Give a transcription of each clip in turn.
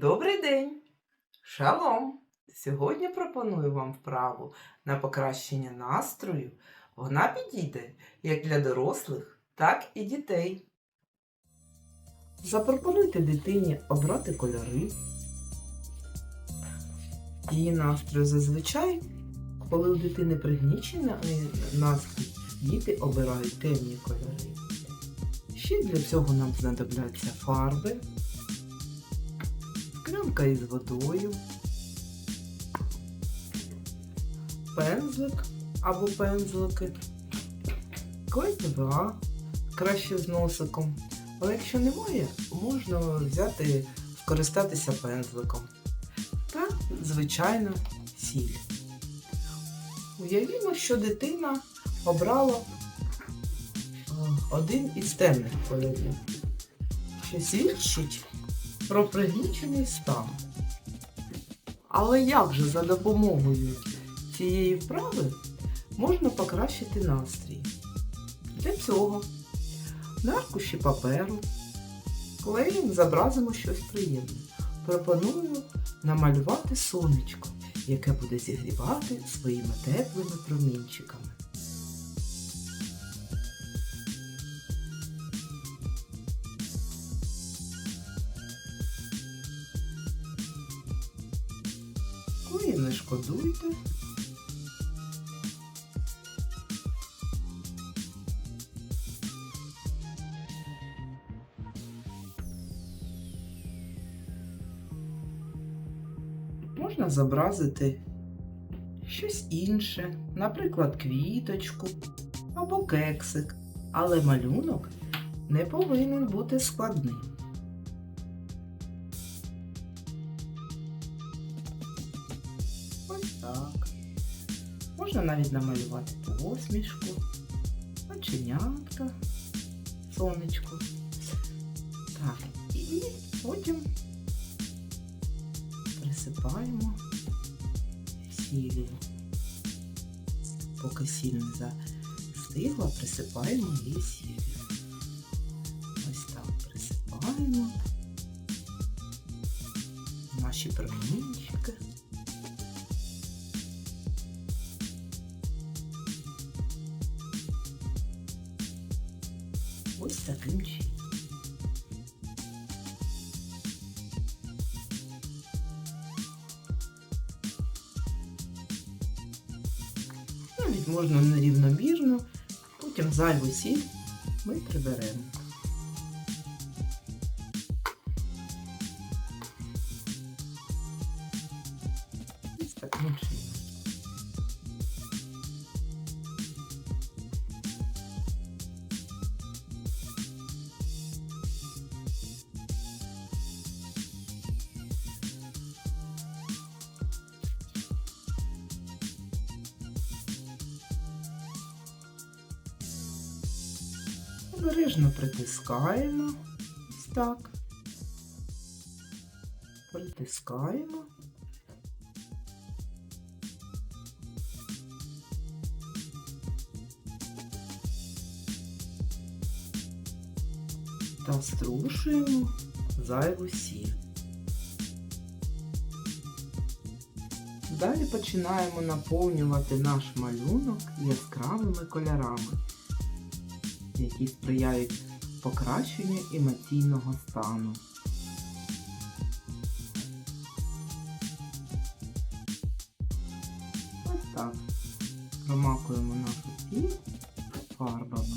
Добрий день! Шалом! Сьогодні пропоную вам вправу на покращення настрою. Вона підійде як для дорослих, так і дітей. Запропонуйте дитині обрати кольори. Її настрою зазвичай, коли у дитини пригнічений настрій, діти обирають темні кольори. Ще для цього нам знадобляться фарби, склянка із водою, пензлик або пензлики, клей краще з носиком. Але якщо немає, можна взяти, скористатися пензликом. Та, звичайно, сіль. Уявімо, що дитина обрала е, один із темних кольорів, що свідчить про пригнічений стан. Але як же за допомогою цієї вправи можна покращити настрій? Для цього на аркуші паперу клеєм зобразимо щось приємне. Пропоную намалювати сонечко, яке буде зігрівати своїми теплими промінчиками. Не шкодуйте. Можна зобразити щось інше, наприклад, квіточку або кексик, але малюнок не повинен бути складним. Ось так. Можна навіть намалювати посмішку, оченятка, сонечко. Так, і потім присипаємо сіллю. Поки сіль не застигла, присипаємо її сіллю. Ось так присипаємо наші промінчики. Ось таким чином. Навіть можна нерівномірно, потім зайву сіль ми приберемо. Ось таким чином. Обережно притискаємо. Ось так. Притискаємо. Та струшуємо зайву сіль. Далі починаємо наповнювати наш малюнок яскравими кольорами які сприяють покращенню емоційного стану. Ось так. Промакуємо нашу сіль фарбами.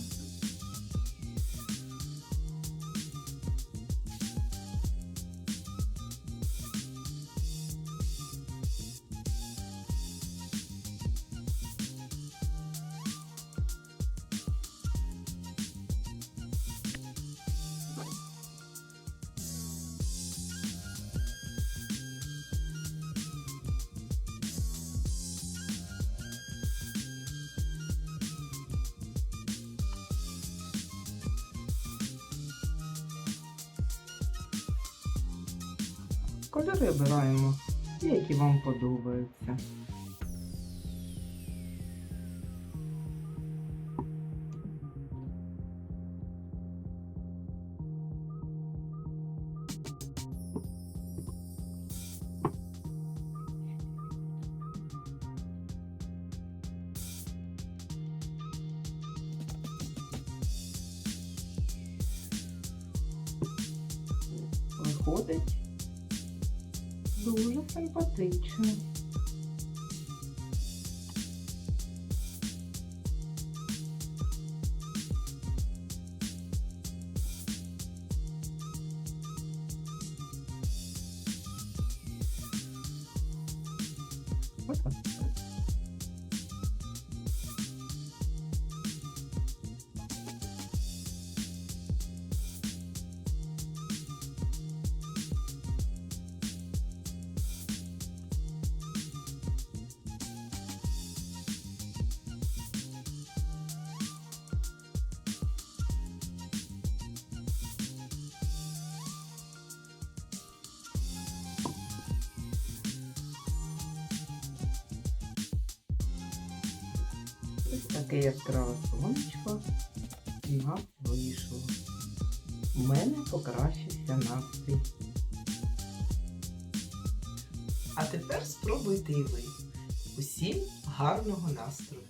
Кольори обираємо ті, які вам подобаються. Виходить дуже симпатично. Ось так. Ось таке яскраве сонечко у нас вийшло. У мене покращився настрій. А тепер спробуйте і ви. Усім гарного настрою!